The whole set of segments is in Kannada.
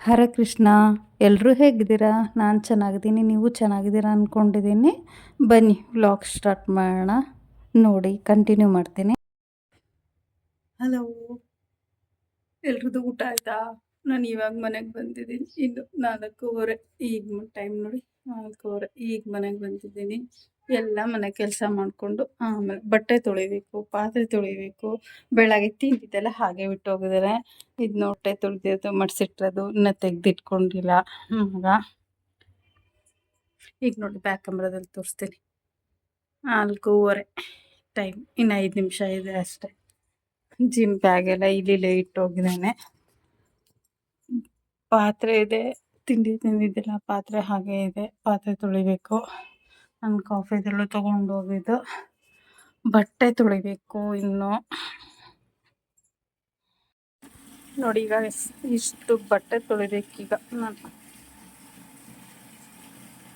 ಹರೇ ಕೃಷ್ಣ ಎಲ್ಲರೂ ಹೇಗಿದ್ದೀರಾ? ನಾನು ಚೆನ್ನಾಗಿದ್ದೀನಿ, ನೀವು ಚೆನ್ನಾಗಿದ್ದೀರಾ ಅಂದ್ಕೊಂಡಿದ್ದೀನಿ ಬನ್ನಿ ವ್ಲಾಗ್ ಸ್ಟಾರ್ಟ್ ಮಾಡೋಣ. ನೋಡಿ ಕಂಟಿನ್ಯೂ ಮಾಡ್ತೀನಿ. ಹಲೋ ಎಲ್ರದ್ದು ಊಟ ಆಯಿತಾ? ನಾನು ಇವಾಗ ಮನೆಗೆ ಬಂದಿದ್ದೀನಿ. ಇನ್ನು ನಾಲ್ಕೂವರೆ, ಈಗ ಟೈಮ್ ನೋಡಿ. ನಾಲ್ಕೂವರೆ ಈಗ ಮನೆಗೆ ಬಂದಿದ್ದೀನಿ. ಎಲ್ಲ ಮನೆ ಕೆಲಸ ಮಾಡಿಕೊಂಡು ಆಮೇಲೆ ಬಟ್ಟೆ ತೊಳಿಬೇಕು, ಪಾತ್ರೆ ತೊಳಿಬೇಕು, ಬೆಳಗ್ಗೆ ತಿಂದಿದ್ದೆಲ್ಲ ಹಾಗೆ ಬಿಟ್ಟು ಹೋಗಿದ್ದಾರೆ ಇದು ನೋಟೆ ತೊಳೆದಿರೋದು ಮಡಿಸಿಟ್ಟಿರೋದು, ಇನ್ನೂ ತೆಗೆದಿಟ್ಕೊಂಡಿಲ್ಲ. ಮಗ ಈಗ ನೋಡಿ ಬ್ಯಾಕ್ ಕ್ಯಾಮ್ರಾದಲ್ಲಿ ತೋರಿಸ್ತೀನಿ ನಾಲ್ಕೂವರೆ ಟೈಮ್. ಇನ್ನು ಐದು ನಿಮಿಷ ಇದೆ ಅಷ್ಟೇ. ಜಿಮ್ ಬ್ಯಾಗೆಲ್ಲ ಇಲ್ಲಿ ಇಟ್ಟು ಹೋಗಿದ್ದಾನೆ ಪಾತ್ರೆ ಇದೆ. ತಿಂಡಿ ತಿಂದಿದ್ದಿಲ್ಲ, ಪಾತ್ರೆ ಹಾಗೆ ಇದೆ, ಪಾತ್ರೆ ತೊಳಿಬೇಕು. ನಾನು ಕಾಫಿದೆಲ್ಲ ತೊಗೊಂಡು ಹೋಗಿದ್ದು. ಬಟ್ಟೆ ತೊಳಿಬೇಕು ಇನ್ನು. ನೋಡಿ ಈಗ ಇಷ್ಟು ಬಟ್ಟೆ ತೊಳಿಬೇಕೀಗ ನಾನು.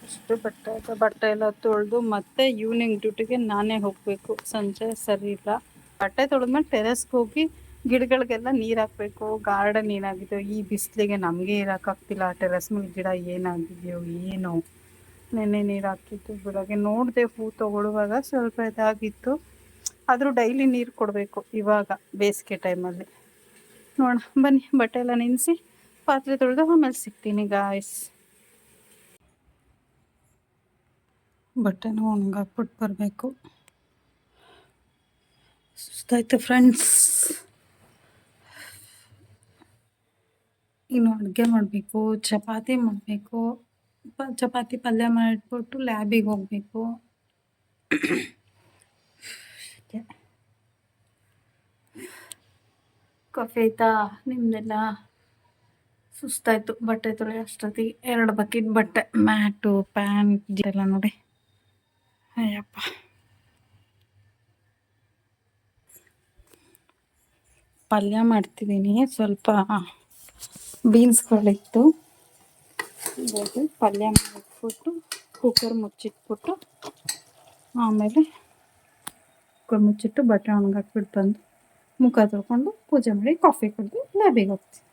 ಇಷ್ಟು ಬಟ್ಟೆ ಬಟ್ಟೆ ಎಲ್ಲ ತೊಳೆದು ಮತ್ತೆ ಈವ್ನಿಂಗ್ ಡ್ಯೂಟಿಗೆ ನಾನೇ ಹೋಗಬೇಕು. ಸಂಜೆ ಸರಿ ಇಲ್ಲ. ಬಟ್ಟೆ ತೊಳೆದ್ಮೇಲೆ ಟೆರೆಸ್ಗೆ ಹೋಗಿ ಗಿಡಗಳಿಗೆಲ್ಲ ನೀರು ಹಾಕ್ಬೇಕು ಗಾರ್ಡನ್ ಏನಾಗಿದೆಯೋ, ಈ ಬಿಸಿಲಿಗೆ ನಮಗೆ ಇರೋಕ್ಕಾಗ್ತಿಲ್ಲ. ಟೆರಸ್ ಮೇಲೆ ಗಿಡ ಏನಾಗಿದೆಯೋ, ಏನೋ. ನೆನ್ನೆ ನೀರು ಹಾಕಿತ್ತು ಬೆಳಗ್ಗೆ ನೋಡಿದೆ ಹೂ ತಗೊಳ್ಳುವಾಗ ಸ್ವಲ್ಪ ಇದಾಗಿತ್ತು. ಆದರೂ ಡೈಲಿ ನೀರು ಕೊಡಬೇಕು ಇವಾಗ, ಬೇಸಿಗೆ ಟೈಮಲ್ಲಿ ನೋಡೋಣ. ಬನ್ನಿ, ಬಟ್ಟೆ ಎಲ್ಲ ನೆನೆಸಿ ಪಾತ್ರೆ ತೊಳೆದು ಆಮೇಲೆ ಸಿಗ್ತೀನಿ ಗಾಯ್ಸ್ ಬಟ್ಟೆನೂ ಒಣಗಾಕ್ಬಿಟ್ಟು ಬರಬೇಕು. ಸುಸ್ತಾಯ್ತು ಫ್ರೆಂಡ್ಸ್ ಇನ್ನು ಅಡುಗೆ ಮಾಡಬೇಕು, ಚಪಾತಿ ಮಾಡಬೇಕು ಚಪಾತಿ ಪಲ್ಯ ಮಾಡಿಬಿಟ್ಟು ಲ್ಯಾಬಿಗೆ ಹೋಗಬೇಕು. ಕಾಫಿ ಆಯ್ತಾ? ನಿಮ್ದೆಲ್ಲ? ಸುಸ್ತಾಯ್ತು ಬಟ್ಟೆ ತೊಳೆ ಅಷ್ಟೊತ್ತಿಗೆ. ಎರಡು ಬಕೆಟ್ ಬಟ್ಟೆ, ಮ್ಯಾಟು ಪ್ಯಾಂಟ್ ಎಲ್ಲ ನೋಡಿ. ಅಯ್ಯಪ್ಪ. ಪಲ್ಯ ಮಾಡ್ತಿದ್ದೀನಿ, ಸ್ವಲ್ಪ ಬೀನ್ಸ್ಗಳಿತ್ತು ಪಲ್ಯ ಮಾಡಿಟ್ಬಿಟ್ಟು ಕುಕ್ಕರ್ ಮುಚ್ಚಿಟ್ಬಿಟ್ಟು, ಆಮೇಲೆ ಕುಕ್ಕರ್ ಮುಚ್ಚಿಟ್ಟು ಬಟ್ಟೆ ಒಣಗಾಕ್ಬಿಟ್ಟು ಬಂದು ಮುಖ ತೊಳ್ಕೊಂಡು ಪೂಜೆ ಮಾಡಿ ಕಾಫಿ ಕುಡಿದು ಲ್ಯಾಬಿಗೆ ಹೋಗ್ತೀನಿ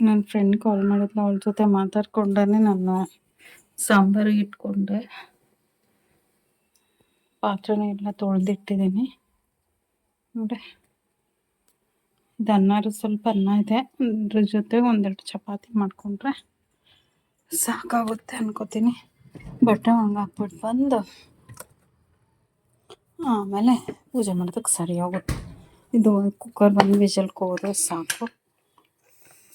ನನ್ನ ಫ್ರೆಂಡ್ ಕಾಲ್ ಮಾಡಿದ್ಲು, ಅವಳ ಜೊತೆ ಮಾತಾಡ್ಕೊಂಡೇ ನಾನು ಸಾಂಬಾರು ಇಟ್ಕೊಂಡೆ. ಪಾತ್ರೆನ ಎಲ್ಲ ತೊಳೆದಿಟ್ಟಿದ್ದೀನಿ. ನೋಡಿ. ಇದು ಸ್ವಲ್ಪ ಅನ್ನ ಇದೆ. ಅದ್ರ ಜೊತೆ ಒಂದೆರಡು ಚಪಾತಿ ಮಾಡಿಕೊಂಡ್ರೆ ಸಾಕಾಗುತ್ತೆ ಅನ್ಕೋತೀನಿ. ಬಟ್ಟೆ ಒಣಗಾಕ್ಬಿಟ್ಟು ಬಂದು ಆಮೇಲೆ ಪೂಜೆ ಮಾಡೋದಕ್ಕೆ ಸರಿ ಹೋಗುತ್ತೆ. ಇದು ಕುಕ್ಕರ್ ಬಂದು ವಿಜಲ್ ಹೋದ್ರೆ ಸಾಕು.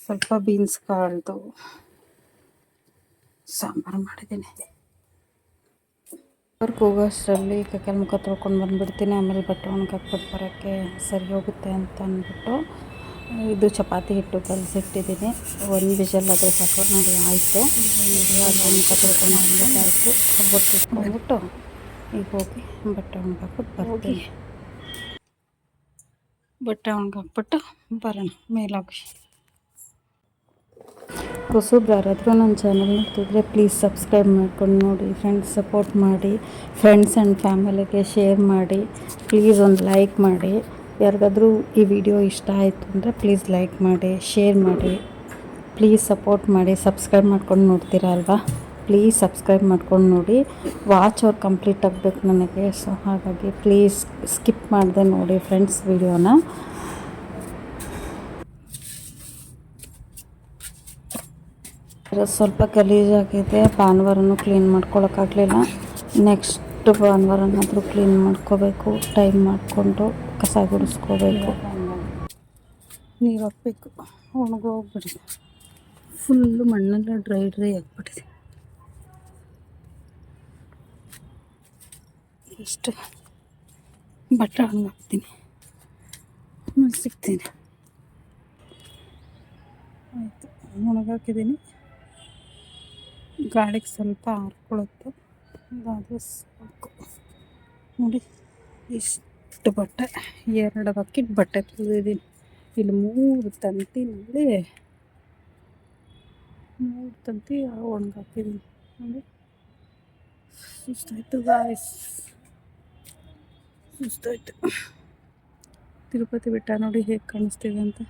ಸ್ವಲ್ಪ ಬೀನ್ಸ್ ಕಾಳ್ದು ಸಾಂಬಾರು ಮಾಡಿದ್ದೀನಿ. ವರ್ಕ್ ಹೋಗೋಷ್ಟರಲ್ಲಿ ಕೈಕಾಲು ಮುಖ ತೊಳ್ಕೊಂಡು ಬಂದುಬಿಡ್ತೀನಿ ಆಮೇಲೆ ಬಟ್ಟೆ ಒಣಗಾಕ್ಬಿಟ್ಟು ಬರೋಕ್ಕೆ ಸರಿ ಹೋಗುತ್ತೆ ಅಂತ ಅಂದ್ಬಿಟ್ಟು ಇದು ಚಪಾತಿ ಹಿಟ್ಟು ಕಲಸಿಟ್ಟಿದ್ದೀನಿ ಒಂದು ಬಿಜಲ್ ಆದರೆ ಸಾಕು ನೋಡಿ ಆಯಿತು. ಮುಖ ತೊಳ್ಕೊಂಡು ಬಂದ್ಬಿಟ್ಟಾಯಿತು. ಬೊಟ್ಟು ಇಟ್ಕೊಂಡ್ಬಿಟ್ಟು ಈಗ ಹೋಗಿ ಬಟ್ಟೆ ಒಣಗಾಕ್ಬಿಟ್ಟು ಬರ್ತೀನಿ. ಬಟ್ಟೆ ಒಣಗಾಕ್ಬಿಟ್ಟು ಬರೋಣ ಮೇಲೋಗಿ ಹೊಸಬ್ರು ಯಾರಾದರೂ ನನ್ನ ಚಾನಲ್ ನೋಡ್ತಿದ್ರೆ ಪ್ಲೀಸ್ ಸಬ್ಸ್ಕ್ರೈಬ್ ಮಾಡ್ಕೊಂಡು ನೋಡಿ ಫ್ರೆಂಡ್ಸ್ ಸಪೋರ್ಟ್ ಮಾಡಿ ಫ್ರೆಂಡ್ಸ್ ಆ್ಯಂಡ್ ಫ್ಯಾಮಿಲಿಗೆ ಶೇರ್ ಮಾಡಿ ಪ್ಲೀಸ್ ಒಂದು ಲೈಕ್ ಮಾಡಿ. ಯಾರಿಗಾದರೂ ಈ ವಿಡಿಯೋ ಇಷ್ಟ ಆಯಿತು ಅಂದರೆ ಪ್ಲೀಸ್ ಲೈಕ್ ಮಾಡಿ ಶೇರ್ ಮಾಡಿ ಪ್ಲೀಸ್ ಸಪೋರ್ಟ್ ಮಾಡಿ ಸಬ್ಸ್ಕ್ರೈಬ್ ಮಾಡ್ಕೊಂಡು ನೋಡ್ತೀರಾ ಅಲ್ವಾ? ಪ್ಲೀಸ್ ಸಬ್ಸ್ಕ್ರೈಬ್ ಮಾಡ್ಕೊಂಡು ನೋಡಿ. ವಾಚ್ ಅವ್ರು ಕಂಪ್ಲೀಟ್ ಆಗಬೇಕು ನನಗೆ ಸೊ ಹಾಗಾಗಿ ಪ್ಲೀಸ್ ಸ್ಕಿಪ್ ಮಾಡಿದೆ ನೋಡಿ ಫ್ರೆಂಡ್ಸ್ ವಿಡಿಯೋನ ಸ್ವಲ್ಪ ಗಲೀಜಾಗಿದೆ ಭಾನುವಾರನೂ ಕ್ಲೀನ್ ಮಾಡ್ಕೊಳಕ್ಕಾಗಲಿಲ್ಲ. ನೆಕ್ಸ್ಟ್ ಭಾನುವಾರನಾದರೂ ಕ್ಲೀನ್ ಮಾಡ್ಕೋಬೇಕು ಟೈಮ್ ಮಾಡಿಕೊಂಡು ಕಸ ಗುಡಿಸ್ಕೋಬೇಕು. ನೀರು ಹಾಕ್ಬೇಕು. ಒಣಗೋಗ್ಬಿಟ್ಟಿದೆ ಫುಲ್ಲು ಮಣ್ಣೆಲ್ಲ ಡ್ರೈ ಡ್ರೈ ಆಗಿಬಿಟ್ಟಿದೆ. ಇಷ್ಟು. ಬಟ್ಟೆ ಒಣಗಾಕ್ತೀನಿ ಆಮೇಲೆ ಸಿಗ್ತೀನಿ. ಆಯಿತು, ಒಣಗಾಕಿದ್ದೀನಿ. ಗಾಳಿಗೆ ಸ್ವಲ್ಪ ಹಾರ್ಕೊಳುತ್ತೆ ಅದಾದರೆ ಸಾಕು. ನೋಡಿ, ಇಷ್ಟು ಬಟ್ಟೆ, ಎರಡು ಬಕೆಟ್ ಬಟ್ಟೆ ತೊಳೆದಿದ್ದೀನಿ ಇಲ್ಲಿ ಮೂರು ತಂತಿನಲ್ಲಿ ಮೂರು ತಂತಿ ಒಣಗಾಕಿದ್ದೀನಿ ನೋಡಿ. ಸುಸ್ತಾಯ್ತು ಗಾಯ್ಸ್ ಸುಸ್ತಾಯ್ತು. ತಿರುಪತಿ ಬೆಟ್ಟ ನೋಡಿ ಹೇಗೆ ಕಾಣಿಸ್ತಿದೆ ಅಂತ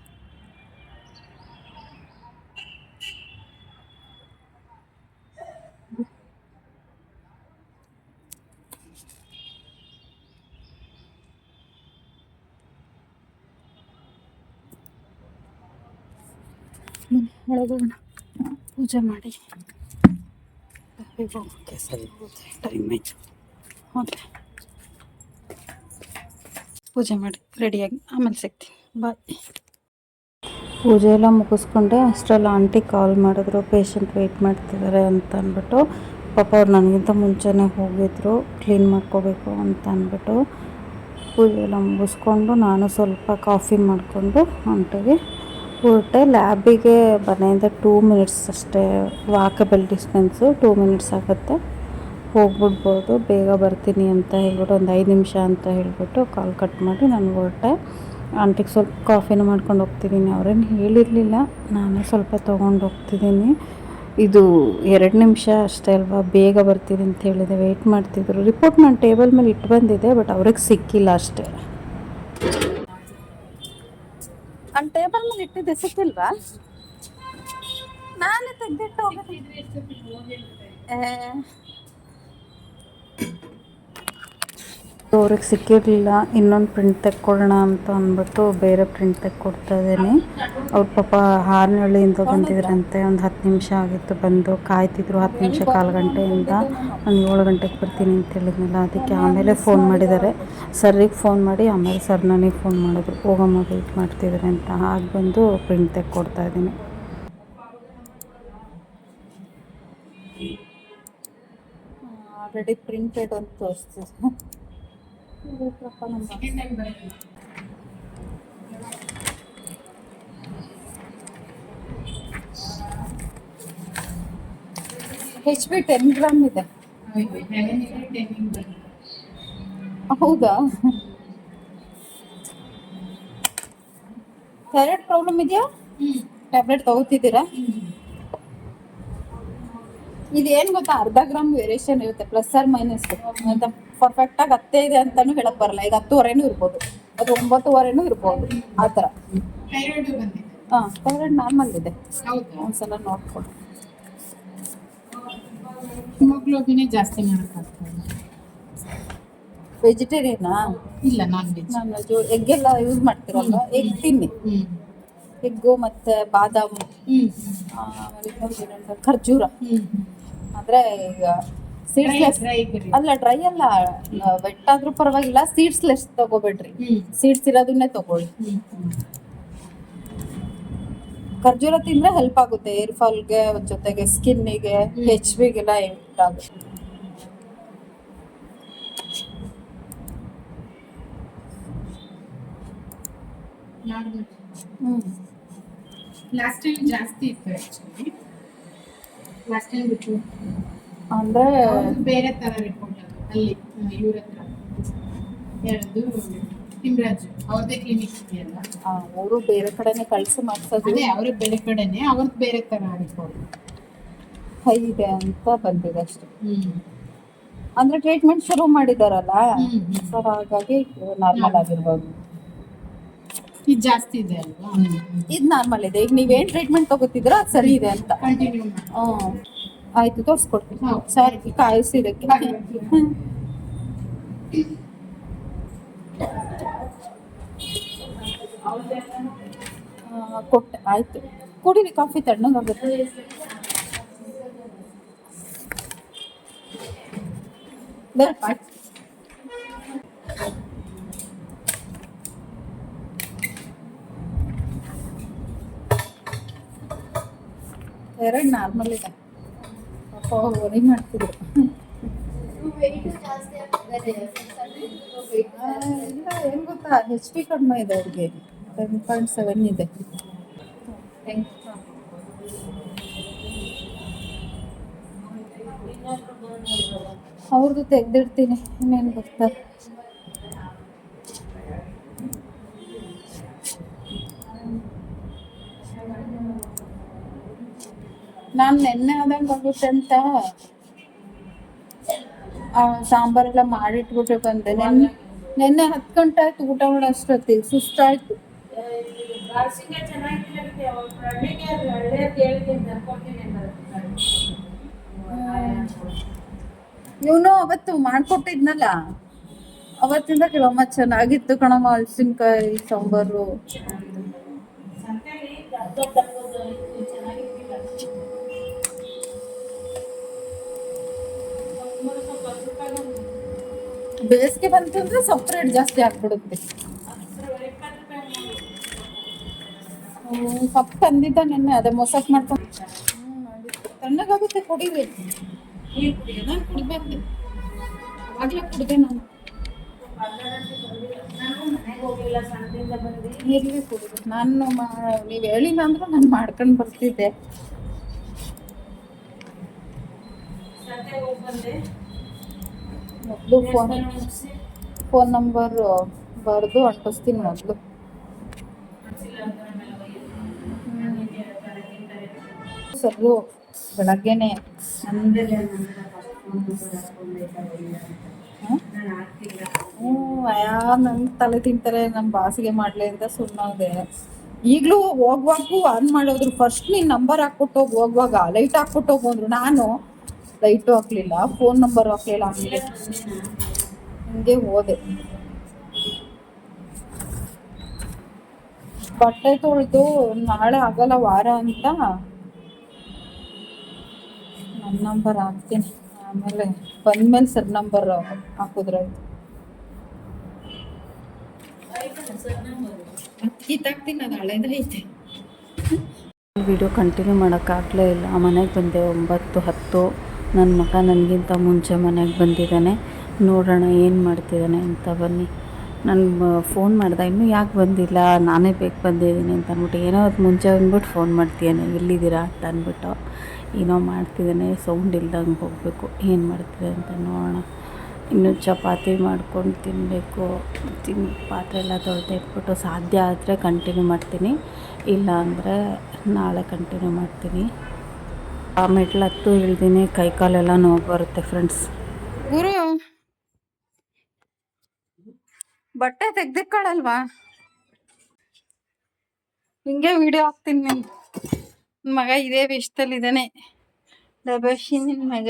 ಬನ್ನಿ ಒಳಗೋಗೋಣ. ಪೂಜೆ ಮಾಡಿ. ಹೋಗೋಕ್ಕೆ ಸರಿ. ಹೋಗುತ್ತೆ ಟೈಮ್ ಆಯಿತು. ಓಕೆ. ಪೂಜೆ ಮಾಡಿ ರೆಡಿಯಾಗಿ ಆಮೇಲೆ ಸಿಗ್ತೀನಿ. ಬಾಯ್ ಪೂಜೆ ಎಲ್ಲ ಮುಗಿಸ್ಕೊಂಡೆ ಅಷ್ಟರಲ್ಲಿ ಆಂಟಿ ಕಾಲ್ ಮಾಡಿದ್ರು ಪೇಷಂಟ್ ವೆಯ್ಟ್ ಮಾಡ್ತಿದ್ದಾರೆ ಅಂತ ಅಂದ್ಬಿಟ್ಟು ಪಾಪ ಅವ್ರು ನನಗಿಂತ ಮುಂಚೆನೇ ಹೋಗಿದ್ರು ಕ್ಲೀನ್ ಮಾಡ್ಕೋಬೇಕು ಅಂತ ಅಂದ್ಬಿಟ್ಟು ಪೂಜೆ ಎಲ್ಲ ಮುಗಿಸ್ಕೊಂಡು ನಾನು ಸ್ವಲ್ಪ ಕಾಫಿ ಮಾಡಿಕೊಂಡು ಆಂಟಿಗೆ ಹೊರಟೆ ಲ್ಯಾಬಿಗೆ ಮನೆಯಿಂದ ಟೂ ಮಿನಿಟ್ಸ್ ಅಷ್ಟೇ ವಾಕಬಲ್ ಡಿಸ್ಟೆನ್ಸು, ಟೂ ಮಿನಿಟ್ಸ್ ಆಗುತ್ತೆ. ಹೋಗ್ಬಿಡ್ಬೋದು. ಬೇಗ ಬರ್ತೀನಿ ಅಂತ ಹೇಳ್ಬಿಟ್ಟು ಒಂದು ಐದು ನಿಮಿಷ ಅಂತ ಹೇಳಿಬಿಟ್ಟು ಕಾಲ್ ಕಟ್ ಮಾಡಿ ನಾನು ಹೊರಟೆ. ಆಂಟಿಗೆ ಸ್ವಲ್ಪ ಕಾಫಿನೂ ಮಾಡ್ಕೊಂಡು ಹೋಗ್ತಿದ್ದೀನಿ. ಅವ್ರೇನು ಹೇಳಿರಲಿಲ್ಲ. ನಾನೇ ಸ್ವಲ್ಪ ತೊಗೊಂಡು ಹೋಗ್ತಿದ್ದೀನಿ. ಇದು ಎರಡು ನಿಮಿಷ ಅಷ್ಟೇ ಅಲ್ವಾ? ಬೇಗ ಬರ್ತೀನಿ ಅಂತ ಹೇಳಿದೆ. ವೆಯ್ಟ್ ಮಾಡ್ತಿದ್ರು. ರಿಪೋರ್ಟ್ ನಾನು ಟೇಬಲ್ ಮೇಲೆ ಇಟ್ಟು ಬಂದಿದ್ದೆ ಬಟ್ ಅವ್ರಿಗೆ ಸಿಕ್ಕಿಲ್ಲ ಅಷ್ಟೇ. ನಾನು ಟೇಬಲ್ ಮೇಲೆ ಇಟ್ಟಿದ್ದೆ ಸಿಕ್ಕಿಲ್ವಾ ನಾನೇ ತೆಗೆದಿಟ್ಟು ಅವ್ರಿಗೆ ಸಿಕ್ಕಿರಲಿಲ್ಲ, ಇನ್ನೊಂದು ಪ್ರಿಂಟ್ ತೆಕ್ಕೊಳ್ಳೋಣ ಅಂತ ಅಂದ್ಬಿಟ್ಟು ಬೇರೆ ಪ್ರಿಂಟ್ ತೆಕ್ಕೊಡ್ತಾ ಇದ್ದೀನಿ. ಅವ್ರ ಪಾಪ ಹಾರನಹಳ್ಳಿಯಿಂದ ಬಂದಿದ್ರಂತೆ ಒಂದು ಹತ್ತು ನಿಮಿಷ ಆಗಿತ್ತು ಬಂದು. ಕಾಯ್ತಿದ್ರು ಹತ್ತು ನಿಮಿಷ, ಕಾಲು ಗಂಟೆಯಿಂದ. ಒಂದು ಏಳು ಗಂಟೆಗೆ ಬರ್ತೀನಿ ಅಂತ ಹೇಳಿದ್ನಲ್ಲ, ಅದಕ್ಕೆ ಆಮೇಲೆ ಫೋನ್ ಮಾಡಿದ್ದಾರೆ. ಸರ್ರಿಗೆ ಫೋನ್ ಮಾಡಿ, ಆಮೇಲೆ ಸರ್ ನನಗೆ ಫೋನ್ ಮಾಡಿದ್ರು. ಹೋಗಮ್ಮ ವೆಯ್ಟ್ ಮಾಡ್ತಿದ್ದಾರೆ ಅಂತ. ಹಾಗೆ ಬಂದು ಪ್ರಿಂಟ್ ತೆಕ್ಕೊಡ್ತಾ ಇದ್ದೀನಿ. ಆಲ್ರೆಡಿ ಪ್ರಿಂಟೆಡ್ ಅಂತ ತೋರಿಸ್ತಿದೆ ಹೆಚ್ ಬಿ ಟೆನ್ ಗ್ರಾಮ್ ಇದೆ. ಹೌದಾ? ಥೈರಾಯ್ಡ್ ಪ್ರಾಬ್ಲಮ್ ಇದೆಯಾ? ಟ್ಯಾಬ್ಲೆಟ್ ತಗೋತಿದ್ದೀರಾ? ಇದು ಏನ್ ಗೊತ್ತಾ? ಅರ್ಧ ಗ್ರಾಮ್ ವೇರಿಯೇಷನ್ ಇರುತ್ತೆ ಪ್ಲಸ್ ಆರ್ ಮೈನಸ್ ಅಂತ ಪರ್ಫೆಕ್ಟ್ ಆಗಿ ಹತ್ತೇ ಇದೆ ಅಂತಾನು ಹೇಳಕ್ ಬರಲ್ಲ. ಈಗ ಹತ್ತುವರೆನೂ ಇರ್ಬೋದು. ಅದು ಒಂಬತ್ತುವರೆನೂ ಇರ್ಬೋದು. ಆ ಥರ. ಹಾ ಥೈರಾಯ್ಡ್ ನಾರ್ಮಲ್ ಇದೆ. ಒಂದ್ಸಲ ನೋಡ್ಕೊಂಡು ಹಿಮೋಗ್ಲೋಬಿನೇ ಜಾಸ್ತಿ ಮಾಡೋಕ್ಕಾಗ್ತದೆ ವೆಜಿಟೇರಿಯನಾ ಇಲ್ಲ. ನಾನ್ ವೆಜ್ ನಾನು ಜೋ ಎಗ್ ಎಲ್ಲ ಯೂಸ್ ಮಾಡ್ತೀರಲ್ವಾ ಎಗ್ ತಿನ್ನಿ. ಎಗ್ಗು ಮತ್ತೆ ಬಾದಾಮಿ ಖರ್ಜೂರ. ಅಂದ್ರೆ ಈಗ ಸೀಡ್ಸ್ಲೆಸ್ ಅಲ್ಲ ಡ್ರೈ ಅಲ್ಲ. ವೆಟ್ ಆದ್ರೂ ಪರವಾಗಿಲ್ಲ ಸೀಡ್ಸ್ಲೆಸ್ ತಗೋಬೇಡ್ರಿ. ಸೀಡ್ಸ್ ಇರೋದನ್ನೇ ತಗೊಳ್ಳಿ. ಖರ್ಜೂರ ತಿಂದ್ರೆ ಹೆಲ್ಪ್ ಆಗುತ್ತೆ. ಏರ್ ಫಾಲ್ಗೆ ಜೊತೆಗೆ ಸ್ಕಿನ್ನಿಗೆ ಹೆಚ್ ಬಿಗೆಲ್ಲ ಹೆಲ್ಪ್ ಆಗುತ್ತೆ. ಹ್ಮ್. ಲಾಸ್ಟ್ ಟೈಮ್ ಜಾಸ್ತಿ ಇತ್ತು ಆಕ್ಚುಲಿ ಲಾಸ್ಟ್ ಟೈಮ್ ಬಿಟ್ಟು ಅಂದ್ರೆ ಬೇರೆ ತರ ರಿಪೋರ್ಟ್ ಅಲ್ಲಿ ಇವ್ರ ಹತ್ರ. ಯಾರದು? ತಿಮ್ರಾಜ್. ಅವ್ರದೇ ಕ್ಲಿನಿಕ್ ಇದೆಯಲ್ಲ? ಅವರು ಬೇರೆ ಕಡೆನೆ ಕಳ್ಸಿ ಮಾಡ್ಸೋದು. ಅದೇ ಅವ್ರ ಬೇರೆ ಕಡೆನೆ ಅವ್ರದ್ದು ಬೇರೆ ತರ ಇಟ್ಕೊಂಡು ಹೈ ಇದೆ ಅಂತ ಬಂದಿದೆ ಅಷ್ಟೇ. ಅಂದ್ರೆ ಟ್ರೀಟ್ಮೆಂಟ್ ಶುರು ಮಾಡಿದಾರಲ್ಲ? ಸೊ ಹಾಗಾಗಿ ನಾರ್ಮಲ್ ಆಗಿರ್ಬೋದು. ಇದು ಜಾಸ್ತಿ ಇದೆ ಅಲ್ವಾ? ಇದು ನಾರ್ಮಲ್ ಇದೆ. ಈಗ ನೀವೇನ್ ಟ್ರೀಟ್ಮೆಂಟ್ ತಗೋತಿದ್ರ ಅದು ಸರಿ ಇದೆ ಅಂತ. Continue hmm. ಆಯ್ತು ತೋರಿಸ್ಕೊಡ್ತೀನಿ. ಸರಿ ಕಾಯಿಸಿದಕ್ಕೆ ಕೊಟ್ಟೆ. ಆಯ್ತು. ಕುಡೀರಿ ಕಾಫಿ ತಣ್ಣಗಾಗುತ್ತೆ ಬೇರೆ ಆಯ್ತು. ಎರಡು ನಾರ್ಮಲ್ ಇದೆ. ಪಾಪ ವರಿ ಮಾಡ್ತಿದ್ರು. ಇಲ್ಲ, ಏನು ಗೊತ್ತಾ? ಹೆಚ್ ಪಿ ಕಡಿಮೆ ಇದೆ ಅವ್ರಿಗೆ. ಟೆನ್ ಪಾಯಿಂಟ್ ಸೆವೆನ್ ಇದೆ. ಅವ್ರದ್ದು ತೆಗ್ದಿಡ್ತೀನಿ. ಇನ್ನೇನು ಗೊತ್ತಾ? ನಾನು ನೆನ್ನೆ ಆದಂಗೆ ಆಗುತ್ತೆ ಅಂತ ಸಾಂಬಾರೆಲ್ಲ ಮಾಡಿಟ್ಬಿಟ್ಟು ಬಂದೆ. ನೆನ್ನೆ ನೆನ್ನೆ ಹತ್ತು ಗಂಟೆ ಆಯ್ತು ಊಟ ಮಾಡೋ ಅಷ್ಟೊತ್ತಿಗೆ ಸುಸ್ತಾಯ್ತು ಇವನು ಅವತ್ತು ಮಾಡ್ಕೊಟ್ಟಿದ್ನಲ್ಲ? ಅವತ್ತಿಂದ ಕೆಲವೊಮ್ಮ ಚೆನ್ನಾಗಿತ್ತು ಕಣಮ್ಮ ಹಲ್ಸಿನ್ಕಾಯಿ ಸಾಂಬಾರು. ಬೇಸಿಗೆ ಬಂತು ಅಂದ್ರೆ ಸೊಪ್ಪು ರೇಟ್ ಜಾಸ್ತಿ ಆಗ್ಬಿಡುತ್ತೆ. ಸೊಪ್ಪು ತಂದಿದ್ದ ನೆನ್ನೆ, ಅದೇ ಮೊಸಕ್ ಮಾಡ್ಕೊಂಡು ತಣ್ಣಗಾಗುತ್ತೆ ಕುಡಿಬೇಕು ನಾನು ಕುಡಿಬೇಕು. ಆಗ್ಲೇ ಕುಡಿದೆ ನಾನು. ಇರ್ಲಿ ಕುಡಿದು. ನಾನು ನೀವು ಹೇಳಿಲ್ಲ ಅಂದ್ರೆ ನಾನು ಮಾಡ್ಕೊಂಡು ಬರ್ತಿದ್ದೆ. ಮೊದಲು ಫೋನ್ ಫೋನ್ ನಂಬರ್ ಬರೆದು ಅಂಟಿಸ್ತೀನಿ ಮೊದಲು. ಸರು ಬೆಳಗ್ಗೆನೆ. ಹ್ಞೂ ಅಯ್ಯ ನನ್ನ ತಲೆ ತಿಂತಾರೆ ನಮ್ಮ ಬಾಸಿಗೆ ಮಾಡ್ಲಿ ಅಂತ ಸುಮ್ಮನೆ ಈಗಲೂ ಹೋಗ್ವಾಗೂ ಆನ್ ಮಾಡೋದ್ರು. ಫಸ್ಟ್ ನೀನು ನಂಬರ್ ಹಾಕ್ಬಿಟ್ಟು ಹೋಗಿ ಹೋಗುವಾಗ ಲೈಟ್ ಹಾಕ್ಬಿಟ್ಟು ಹೋಗು ನಾನು ಲೈಟು ಹಾಕ್ಲಿಲ್ಲ ಫೋನ್ ನಂಬರ್ ಹಾಕ್ಲಿಲ್ಲ ಹಂಗೆ ಹಂಗೆ ಹೋದೆ. ಬಟ್ಟೆ ತೊಳೆದು ನಾಳೆ ಆಗಲ್ಲ ವಾರ ಅಂತ ನನ್ನ ನಂಬರ್ ಹಾಕ್ತೀನಿ. ಆಮೇಲೆ ಬಂದ್ಮೇಲೆ ಸರ್ ನಂಬರ್ ಹಾಕಿದ್ರಾಯ್ತು ಕಿತ್ತಾಕ್ತೀನಿ ಅದು ಹಳೇದೇ ಐತೆ. ವಿಡಿಯೋ ಕಂಟಿನ್ಯೂ ಮಾಡೋಕ್ಕಾಗಲೇ ಇಲ್ಲ. ಮನೆಗೆ ಬಂದೆ ಒಂಬತ್ತು ಹತ್ತು. ನನ್ನ ಮಗ ನನಗಿಂತ ಮುಂಚೆ ಮನೆಗೆ ಬಂದಿದ್ದಾನೆ ನೋಡೋಣ ಏನು ಮಾಡ್ತಿದ್ದಾನೆ ಅಂತ ಬನ್ನಿ. ನಾನು ಫೋನ್ ಮಾಡಿದೆ, ಇನ್ನೂ ಯಾಕೆ ಬಂದಿಲ್ಲ? ನಾನೇ ಬೇಕು ಬಂದಿದ್ದೀನಿ ಅಂತ ಅಂದ್ಬಿಟ್ಟು, ಏನೋ ಅದು ಮುಂಚೆ ಬಂದ್ಬಿಟ್ಟು ಫೋನ್ ಮಾಡ್ತೀಯಾನೆ ಎಲ್ಲಿದ್ದೀರಾ? ಅಂತ ಅಂದ್ಬಿಟ್ಟು, ಏನೋ ಮಾಡ್ತಿದ್ದಾನೆ ಸೌಂಡ್ ಇಲ್ದಂಗೆ ಹೋಗಬೇಕು. ಏನು ಮಾಡ್ತಿದೆ ಅಂತ ನೋಡೋಣ. ಇನ್ನು ಚಪಾತಿ ಮಾಡ್ಕೊಂಡು ತಿನ್ನಬೇಕು ತಿನ್, ಪಾತ್ರೆ ಎಲ್ಲ ತೊಳೆದು ಇಟ್ಬಿಟ್ಟು ಸಾಧ್ಯ ಆದರೆ ಕಂಟಿನ್ಯೂ ಮಾಡ್ತೀನಿ. ಇಲ್ಲ ಅಂದರೆ ನಾಳೆ ಕಂಟಿನ್ಯೂ ಮಾಡ್ತೀನಿ. ಆ ಮೆಟ್ಲು ಹತ್ತು ಇಳ್ದೀನಿ ಕೈ ಕಾಲೆಲ್ಲ ನೋವು ಬರುತ್ತೆ ಫ್ರೆಂಡ್ಸ್ ಗುರು, ಬಟ್ಟೆ ತೆಗ್ದಿಕ್ಕಳಲ್ವಾ ಹಿಂಗೆ ವಿಡಿಯೋ ಹಾಕ್ತೀನಿ ನಿನ್ ಮಗ, ಇದೇ ವೇಷದಲ್ಲಿದ್ದಾನೆ ದಬಾಸಿ ನಿನ್ ಮಗ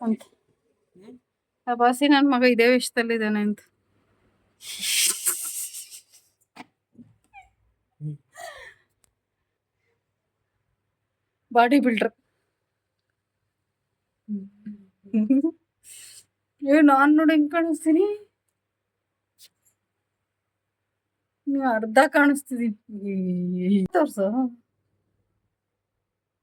ಅಂತ. ದಬಾಸಿ ನನ್ನ ಮಗ ಇದೇ ವೇಷದಲ್ಲಿದ್ದಾನೆ ಅಂತ. ಬಾಡಿ ಬಿಲ್ಡರ್ ಏ ನಾನ್ ನೋಡಿ ಹೆಂಗ್ ಕಾಣಿಸ್ತೀನಿ ನೀವು ಅರ್ಧ ಕಾಣಿಸ್ತಿದೀನಿ ತೋರ್ಸು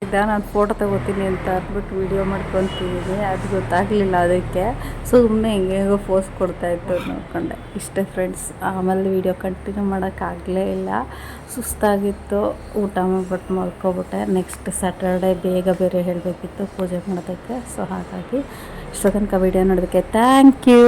ಇದ್ದ ನಾನು ಫೋಟೋ ತಗೋತೀನಿ ಅಂತ ಅಂದ್ಬಿಟ್ಟು ವೀಡಿಯೋ ಮಾಡ್ಕೊತಿದ್ದೀನಿ ಅದು ಗೊತ್ತಾಗಲಿಲ್ಲ ಅದಕ್ಕೆ. ಸುಮ್ಮನೆ ಹೆಂಗೆ ಹೆಂಗೋ ಕೊಡ್ತಾ ಕೊಡ್ತಾಯಿತ್ತು ನೋಡ್ಕೊಂಡೆ. ಇಷ್ಟೇ ಫ್ರೆಂಡ್ಸ್ ಆಮೇಲೆ ವಿಡಿಯೋ ಕಂಟಿನ್ಯೂ ಮಾಡೋಕ್ಕಾಗಲೇ ಇಲ್ಲ. ಸುಸ್ತಾಗಿತ್ತು. ಊಟ ಮಾಡ್ಬಿಟ್ಟು ಮಲ್ಕೊಬಿಟ್ಟೆ. ನೆಕ್ಸ್ಟ್ ಸ್ಯಾಟರ್ಡೆ ಬೇಗ ಬೇರೆ ಹೇಳಬೇಕಿತ್ತು ಪೂಜೆ ಮಾಡೋದಕ್ಕೆ. ಸೊ ಹಾಗಾಗಿ ಇಷ್ಟೋ ತನಕ ವೀಡಿಯೋ ನೋಡೋದಕ್ಕೆ ಥ್ಯಾಂಕ್ ಯು